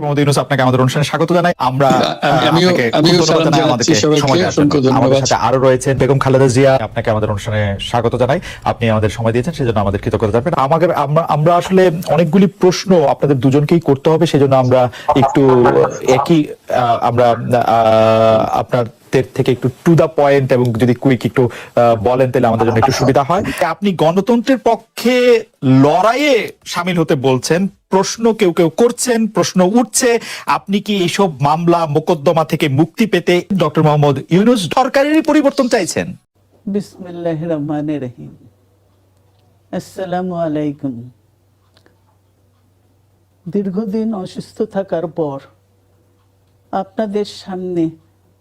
মোহাম্মদ ইউনুস আপনাকে আমাদের অনুষ্ঠানে স্বাগত জানাই। আমরা। আমাদের সাথে আরও রয়েছেন বেগম খালেদা জিয়া আপনাকে আমাদের অনুষ্ঠানে স্বাগত জানাই। আপনি আমাদের সময় দিয়েছেন সেজন্য আমাদের কৃতজ্ঞতা জানাবেন। আমাকে আমরা আসলে অনেকগুলি প্রশ্ন আপনাদের দুজনকেই করতে হবে সেজন্য আমরা একটু একই আমরা আহ, আপনার থেকে একটু টু দা পয়েন্ট এবং যদি কুইক একটু বলেন তাহলে আমাদের জন্য একটু সুবিধা হয়। আপনি গণতন্ত্রের পক্ষে লড়াইয়ে সামিল হতে বলছেন? প্রশ্ন কেউ কেউ করছেন প্রশ্ন উঠছে। আপনি কি এইসব মামলা মোকদ্দমা থেকে মুক্তি পেতে ডক্টর মোহাম্মদ ইউনুস সরকারেরই পরিবর্তন চাইছেন? বিসমিল্লাহ রহমান রহিম। আসসালামু আলাইকুম। দীর্ঘদিন অসুস্থ থাকার পর আপনাদের সামনে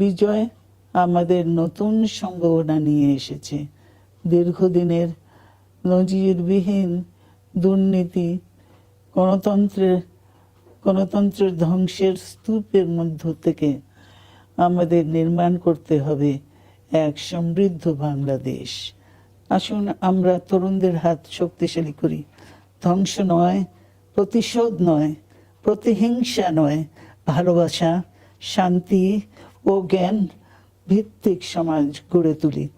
বিজয় আমাদের নতুন সম্ভাবনা নিয়ে এসেছে। দীর্ঘদিনের নজিরবিহীন দুর্নীতি গণতন্ত্রের গণতন্ত্রের ধ্বংসের স্তূপের মধ্য থেকে আমাদের নির্মাণ করতে হবে এক সমৃদ্ধ বাংলাদেশ। আসুন আমরা তরুণদের হাত শক্তিশালী করি। ধ্বংস নয়, প্রতিশোধ নয়, প্রতিহিংসা নয়, ভালোবাসা, শান্তি ও জ্ঞান ভিত্তিক সমাজ গড়ে তুলি।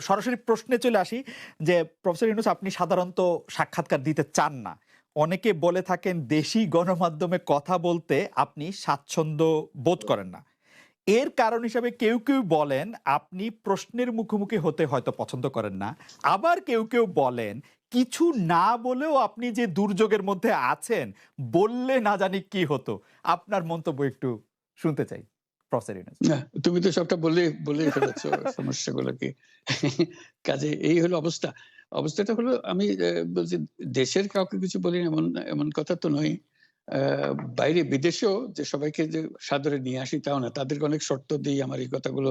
সরাসরি প্রশ্নে চলে আসি যে, প্রফেসর ইউনুস, আপনি সাধারণত সাক্ষাৎকার দিতে চান না। অনেকে বলে থাকেন দেশি গণমাধ্যমে কথা বলতে আপনি স্বাচ্ছন্দ্য বোধ করেন না। এর কারণ হিসাবে কেউ কেউ বলেন, আপনি প্রশ্নের মুখোমুখি হতে হয়তো পছন্দ করেন না। আবার কেউ কেউ বলেন, কিছু না বলেও আপনি যে দুর্যোগের মধ্যে আছেন, বললে না জানি কি হতো। আপনার মন্তব্য একটু শুনতে চাই। প্রফেসর ইউনিট তুমি তো সবটা বলে বলে ফেলেছ সমস্যাগুলোকে কাজে এই হলো অবস্থা। অবস্থাটা হলো, আমি বলছি, দেশের কাউকে কিছু বলি, এমন এমন কথা তো নয়। বাইরে বিদেশেও যে সবাইকে যে সাদরে নিয়ে আসি তাও না, তাদেরকে অনেক শর্ত দিই আমার এই কথাগুলো।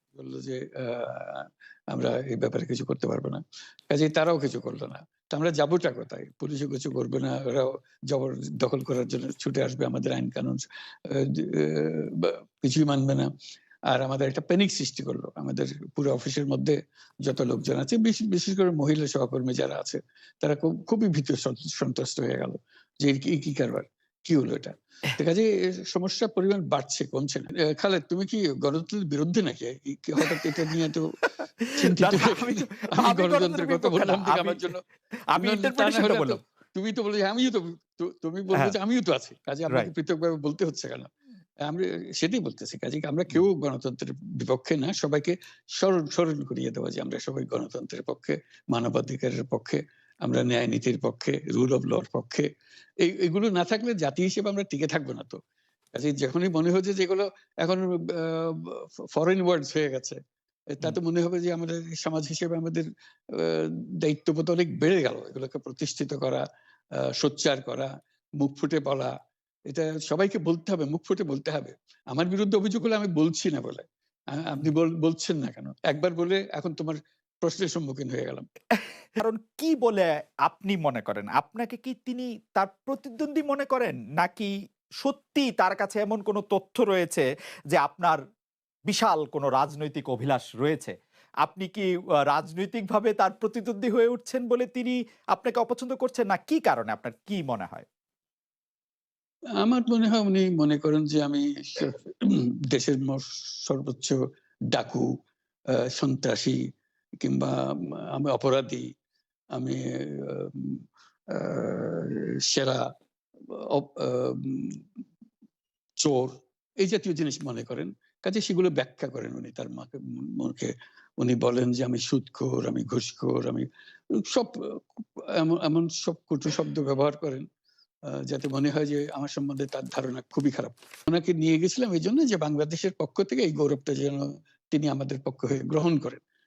বলল যে আমরা এই ব্যাপারে কিছু করতে পারব না। কাজে তারাও কিছু করল না। তো আমরা যাবোটা কোথায়? পুলিশও কিছু করবে না, ওরাও জবর দখল করার জন্য ছুটে আসবে আমাদের আইন কানুন কিছুই মানবে না। আর আমাদের একটা প্যানিক সৃষ্টি করল। আমাদের পুরো অফিসের মধ্যে যত লোকজন আছে বিশেষ করে মহিলা সহকর্মী যারা আছে, তারা খুব, খুবই ভীত সন্ত- সন্ত্রস্ত হয়ে গেল যে কি কি কারবার? কি হলো এটা? কাজে এর সমস্যার পরিমাণ বাড়ছে কমছে না। খালেদ তুমি কি গণতন্ত্রের বিরুদ্ধে নাকি? হঠাৎ এটা নিয়ে তো আমি গণতন্ত্রের কথা বললাম আমার জন্য। আমি তুমি তো বলে আমিও তো তুমি বলব হ্যাঁ। যে আমিও তো আছি। কাজে আপনাকে. পৃথকভাবে বলতে হচ্ছে কেন? আমরা সেটাই বলতেছি কাজে আমরা কেউ গণতন্ত্রের বিপক্ষে না সবাইকে স্মরণ স্মরণ করিয়ে দেওয়া যে আমরা সবাই গণতন্ত্রের পক্ষে মানবাধিকারের পক্ষে আমরা ন্যায় নীতির পক্ষে রুল অফ লর পক্ষে এই এগুলো না থাকলে জাতি হিসেবে আমরা টিকে থাকব না তো। কাজে যখনই মনে হচ্ছে যেগুলো এখন ফরেন ওয়ার্ডস হয়ে গেছে তাতে মনে হবে যে আমাদের সমাজ হিসেবে আমাদের দায়িত্ববোধ অনেক বেড়ে গেল। এগুলোকে প্রতিষ্ঠিত করা সোচ্চার করা মুখ ফুটে বলা এটা সবাইকে বলতে হবে মুখ ফুটে বলতে হবে। আমার বিরুদ্ধে অভিযোগ হলে আমি বলছি না বলে। আপনি বল- বলছেন না কেন? একবার বলে এখন তোমার প্রশ্নের সম্মুখীন হয়ে গেলাম। কারণ কি বলে আপনি মনে করেন? আপনাকে কি তিনি তার প্রতিদ্বন্দ্বী মনে করেন? নাকি সত্যি তার কাছে এমন কোনো তথ্য রয়েছে যে আপনার বিশাল কোনো রাজনৈতিক অভিলাষ রয়েছে? আপনি কি রাজনৈতিকভাবে তার প্রতিদ্বন্দ্বী হয়ে উঠছেন বলে তিনি আপনাকে অপছন্দ করছেন? না কি কারণে? আপনার কি মনে হয়? আমার মনে হয় উনি মনে করেন যে আমি দেশের সর্বোচ্চ ডাকু সন্ত্রাসী কিংবা আমি অপরাধী, আমি সেরা চোর, এই জাতীয় জিনিস মনে করেন। কাজে সেগুলো ব্যাখ্যা করেন উনি, তার মাকে, মুখে। উনি বলেন যে, আমি সুদখোর আমি ঘুষখোর, আমি সব, এমন এমন সব কটু শব্দ ব্যবহার করেন যাতে মনে হয় যে, আমার সম্বন্ধে তার ধারণা খুবই খারাপ। ওনাকে নিয়ে গেছিলাম এই জন্য যে, বাংলাদেশের পক্ষ থেকে এই গৌরবটা যেন তিনি আমাদের পক্ষ হয়ে গ্রহণ করেন।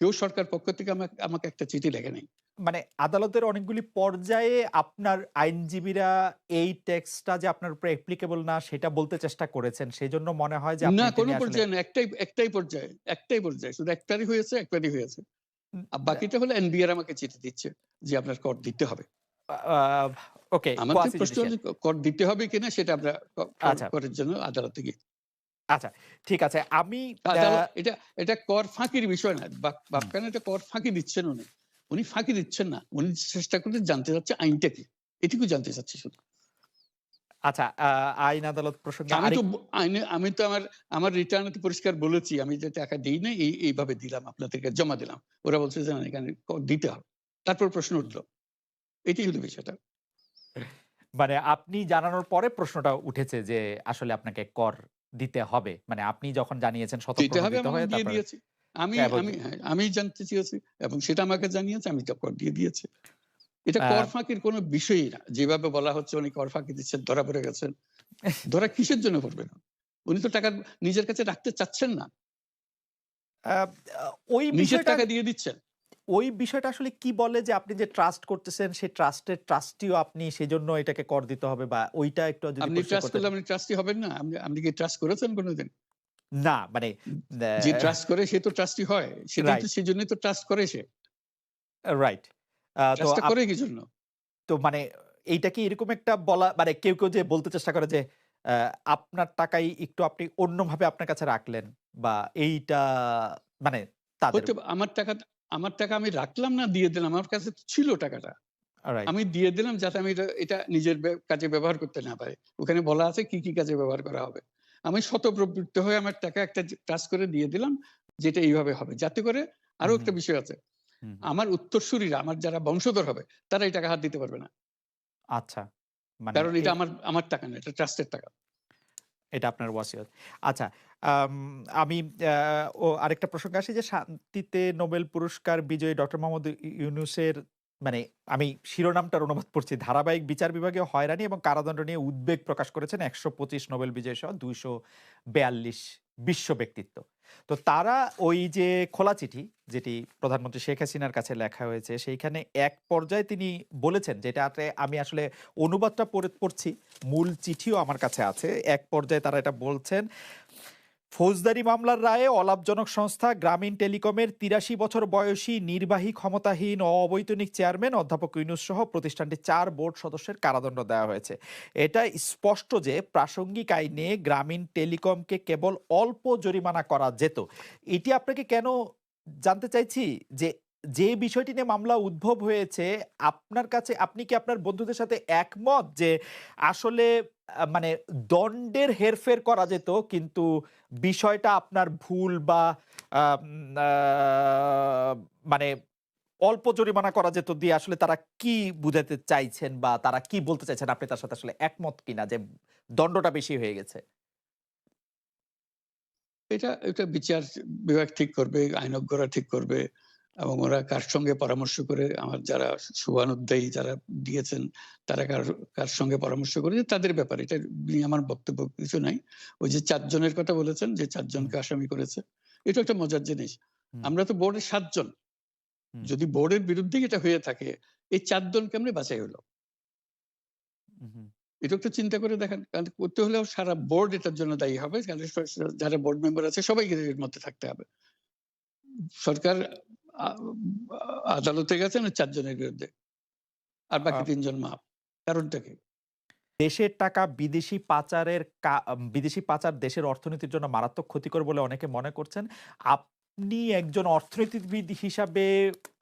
কেউ সরকার পক্ষ থেকে আমাকে আমাকে একটা চিঠি লেখে নাই। মানে আদালতের অনেকগুলি পর্যায়ে আপনার আইনজীবীরা এই ট্যাক্সটা যে আপনার উপরে অ্যাপ্লিকেবল না সেটা বলতে চেষ্টা করেছেন। সেই জন্য মনে হয় যে না কোনো পর্যায়ে না একটাই একটাই পর্যায়ে একটাই পর্যায়ে। শুধু একটারই হয়েছে একটারই হয়েছে। আর বাকিটা হলো এনবিআর আমাকে চিঠি দিচ্ছে যে আপনার কর দিতে হবে। ওকে আমাদের প্রশ্ন কর দিতে হবে কিনা সেটা আমরা ক- কর- আচ্ছা। করার জন্য আদালতে গিয়ে আচ্ছা ঠিক আছে। আমি এটা এটা কর ফাঁকির বিষয় না। বাপ- বাপখানে এটা কর ফাঁকি দিচ্ছেন উনি। উনি ফাঁকি দিচ্ছেন না। উনি চেষ্টা করতে জানতে চাচ্ছে আইনটা কি। এটুকু জানতে চাচ্ছি শুধু। আচ্ছা আইন আদালত প্রসঙ্গে আমি তো আইনে আমি তো আমার আমার রিটার্নে পরিষ্কার বলেছি। আমি যে টাকা দিই না এই এইভাবে দিলাম আপনাদেরকে জমা দিলাম। ওরা বলছে যে এখানে দিতে হবে। তারপর প্রশ্ন উঠল। এটাই হলো বিষয়টা। মানে আপনি জানানোর পরে প্রশ্নটা উঠেছে যে আসলে আপনাকে কর দিতে হবে। মানে আপনি যখন জানিয়েছেন দিতে হবে আমি দিয়ে দিয়েছি। আমি আমি আমি জানতে চেয়েছি এবং সেটা আমাকে জানিয়েছে আমি তো কর দিয়ে দিয়েছি। এটা কর ফাঁকির কোনো বিষয়ই না। যেভাবে বলা হচ্ছে উনি কর ফাঁকি দিচ্ছেন ধরা পড়ে গেছেন। ধরা কিসের জন্য পড়বে না? উনি তো টাকা নিজের কাছে রাখতে চাচ্ছেন না। ওই নিজের টাকা দিয়ে দিচ্ছেন। ওই বিষয়টা আসলে কি বলে যে আপনি যে ট্রাস্ট করতেছেন সেই ট্রাস্টের ট্রাস্টিও আপনি সেজন্য এটাকে কর দিতে হবে বা ওইটা একটু যদি আপনি ট্রাস্ট করলে আপনি ট্রাস্টি হবেন না। আপনি আপনি কি ট্রাস্ট করেছেন কোনোদিন? না মানে যে ট্রাস্ট করে সে তো ট্রাস্টি হয়। সেটাই তো Right. সেই জন্যই তো ট্রাস্ট করে সে। রাইট তো করে কি জন্য? তো মানে এইটা কি এরকম একটা বলা মানে কেউ কেউ যে বলতে চেষ্টা করে যে আপনার টাকাই একটু আপনি অন্যভাবে আপনার কাছে রাখলেন বা এইটা মানে আমার টাকা আমার টাকা আমি রাখলাম না দিয়ে দিলাম। আমার কাছে ছিল টাকাটা। আমি দিয়ে দিলাম যাতে আমি এটা- নিজের কাজে ব্যবহার করতে না পারি। ওখানে বলা আছে কি কি কাজে ব্যবহার করা হবে। আমি শতপ্রবৃত্ত হয়ে আমার টাকা একটা টাচ করে দিয়ে দিলাম যেটা এইভাবে হবে। যাতে করে আরও একটা বিষয় আছে। আমার উত্তরসূরিরা আমার যারা বংশধর হবে তারা এই টাকা হাত দিতে পারবে না। আচ্ছা। মানে কারণ এটা আমার আমার টাকা না এটা ট্রাস্টের টাকা। এটা আপনার ওয়াসিয়ত। আচ্ছা আমি ও আরেকটা প্রসঙ্গ আসি যে শান্তিতে নোবেল পুরস্কার বিজয়ী ডক্টর মোহাম্মদ ইউনুসের মানে আমি শিরোনামটার অনুবাদ করছি ধারাবাহিক বিচার বিভাগে হয়রানি এবং কারাদণ্ড নিয়ে উদ্বেগ প্রকাশ করেছেন একশো পঁচিশ নোবেল বিজয়ী সহ দুইশো বেয়াল্লিশ বিশ্ব ব্যক্তিত্ব। তো তারা ওই যে খোলা চিঠি যেটি প্রধানমন্ত্রী শেখ হাসিনার কাছে লেখা হয়েছে, সেইখানে এক পর্যায়ে তিনি বলেছেন যেটাতে আমি আসলে অনুবাদটা পড়ে, পড়ছি, মূল চিঠিও আমার কাছে আছে। এক পর্যায়ে তারা এটা বলছেন ফৌজদারি মামলার রায়ে অলাভজনক সংস্থা গ্রামীণ টেলিকমের তিরাশি বছর বয়সী নির্বাহী ক্ষমতাহীন ও অবৈতনিক চেয়ারম্যান অধ্যাপক ইউনুস সহ প্রতিষ্ঠানটি চার বোর্ড সদস্যের কারাদণ্ড দেওয়া হয়েছে। এটা স্পষ্ট যে প্রাসঙ্গিক আইনে গ্রামীণ টেলিকমকে কেবল অল্প জরিমানা করা যেত। এটি আপনাকে কেন জানতে চাইছি যে যে বিষয়টি নিয়ে মামলা উদ্ভব হয়েছে, আপনার কাছে আপনি কি আপনার বন্ধুদের সাথে একমত যে আসলে মানে দণ্ডের হেরফের করা যেত, কিন্তু বিষয়টা আপনার ভুল বা মানে অল্প জরিমানা করা যেত দিয়ে আসলে তারা কি বুঝাতে চাইছেন বা তারা কি বলতে চাইছেন? আপনি তার সাথে আসলে একমত কিনা যে দণ্ডটা বেশি হয়ে গেছে? এটা এটা বিচার বিভাগ ঠিক করবে আইনজ্ঞরা ঠিক করবে। এবং ওরা কার সঙ্গে পরামর্শ করে আমার যারা শুভানুদ্দায়ী যারা দিয়েছেন তারা কার কার সঙ্গে পরামর্শ করে যে তাদের ব্যাপারে এটা নিয়ে আমার বক্তব্য কিছু নাই। ওই যে চারজনের কথা বলেছেন যে চারজনকে আসামি করেছে এটা একটা মজার জিনিস। আমরা তো বোর্ডের সাতজন। যদি বোর্ডের বিরুদ্ধে এটা হয়ে থাকে এই চারজন কেমনে বাছাই হলো। এটা একটু চিন্তা করে দেখেন কারণ করতে হলেও সারা বোর্ড এটার জন্য দায়ী হবে। যারা বোর্ড মেম্বার আছে সবাইকে এর মধ্যে থাকতে হবে। সরকার আদালতে গেছেন চারজনের বিরুদ্ধে। আর বাকি তিনজন মাপ কারণটা কি দেশের টাকা বিদেশি পাচারের বিদেশি পাচার দেশের অর্থনীতির জন্য মারাত্মক ক্ষতিকর বলে অনেকে মনে করছেন। আপনি একজন অর্থনীতিবিদ হিসাবে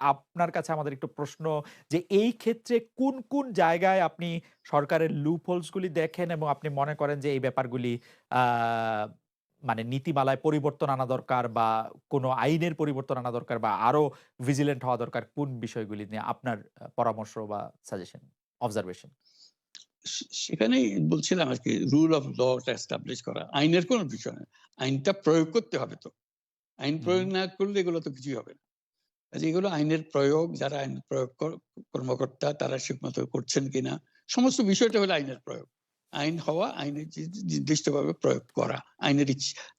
আপনার কাছে আমাদের একটু প্রশ্ন যে এই ক্ষেত্রে কোন কোন জায়গায় আপনি সরকারের লুপ গুলি দেখেন এবং আপনি মনে করেন যে এই ব্যাপারগুলি আহ, মানে নীতিমালায় পরিবর্তন আনা দরকার বা কোনো আইনের পরিবর্তন আনা দরকার বা আরও ভিজিলেন্ট হওয়া দরকার কোন বিষয়গুলি নিয়ে আপনার পরামর্শ বা সাজেশন অবজারভেশন সে- সেখানেই বলছিলাম আর কি রুল অফ লটা এস্টাবলিশ করা। আইনের কোনো বিষয় না আইনটা প্রয়োগ করতে হবে তো। আইন প্রয়োগ না করলে এগুলো তো কিছুই হবে না। এগুলো আইনের প্রয়োগ যারা আইন প্রয়োগ কর- কর্মকর্তা তারা ঠিকমতো করছেন কিনা সমস্ত বিষয়টা হলো আইনের প্রয়োগ। আইন হওয়া, আইনের নির্দিষ্টভাবে প্রয়োগ করা, আইনের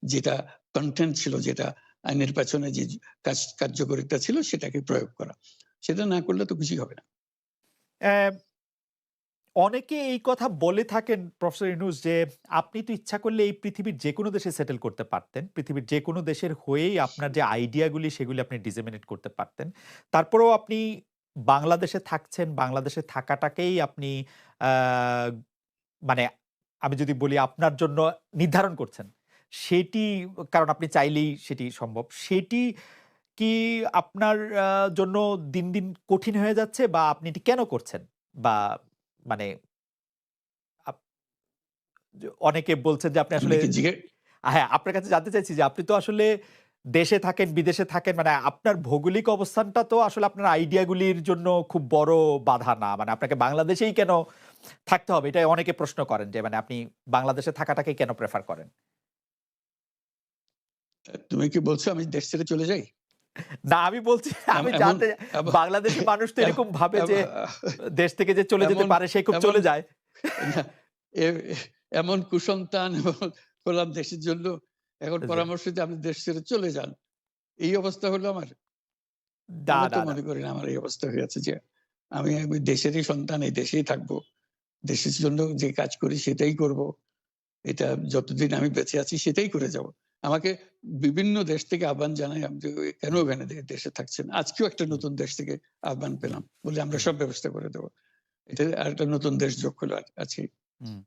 যেটা কন্টেন্ট ছিল, যেটা আইনের পেছনে যে কাজ, কার্যকরিতা ছিল, সেটাকে প্রয়োগ করা। সেটা না করলে তো কিছুই হবে না। অনেকে এই কথা বলে থাকেন প্রফেসর ইউনুস যে, আপনি তো ইচ্ছা করলে এই পৃথিবীর যে কোনো দেশে সেটেল করতে পারতেন। পৃথিবীর যে কোনো দেশের হয়েই আপনার যে আইডিয়াগুলি সেগুলি আপনি ডিসেমিনেট করতে পারতেন। তারপরেও আপনি বাংলাদেশে থাকছেন, বাংলাদেশে থাকাটাকেই আপনি মানে আমি যদি বলি আপনার জন্য নির্ধারণ করছেন সেটি কারণ আপনি চাইলেই সেটি সম্ভব সেটি কি আপনার জন্য দিন দিন কঠিন হয়ে যাচ্ছে বা আপনি এটি কেন করছেন? বা মানে অনেকে বলছেন যে আপনি আসলে হ্যাঁ আপনার কাছে জানতে চাইছি যে আপনি তো আসলে দেশে থাকেন বিদেশে থাকেন মানে আপনার ভৌগোলিক অবস্থানটা তো আসলে আপনার আইডিয়াগুলির জন্য খুব বড় বাধা না মানে আপনাকে বাংলাদেশেই কেন থাকতে হবে এটা অনেকে প্রশ্ন করেন যে মানে আপনি বাংলাদেশে থাকাটাকে কেন প্রেফার করেন? তুমি কি বলছো আমি দেশ ছেড়ে চলে যাই? না আমি বলছি আমি জানতে এমন- বাংলাদেশি মানুষ তো এরকম ভাবে যে দেশ থেকে যে চলে যেতে পারে সে খুব চলে যায়। এমন কুসন্তান হলাম দেশের জন্য এখন পরামর্শ দিয়ে আপনি দেশ ছেড়ে চলে যান। এই অবস্থা হলো আমার। মনে করি আমার এই অবস্থা হয়ে আছে যে আমি আমি দেশেরই সন্তান এই দেশেই থাকব। দেশের জন্য যে কাজ করি সেটাই করব। এটা যতদিন আমি বেঁচে আছি সেটাই করে যাব। আমাকে বিভিন্ন দেশ থেকে আহ্বান জানাই, আমি কেন ওখানে দেশে থাকছেন? আজকেও একটা নতুন দেশ থেকে আহ্বান পেলাম বলে আমরা সব ব্যবস্থা করে দেবো। এটা আর একটা নতুন দেশ যোগ হলো হুম।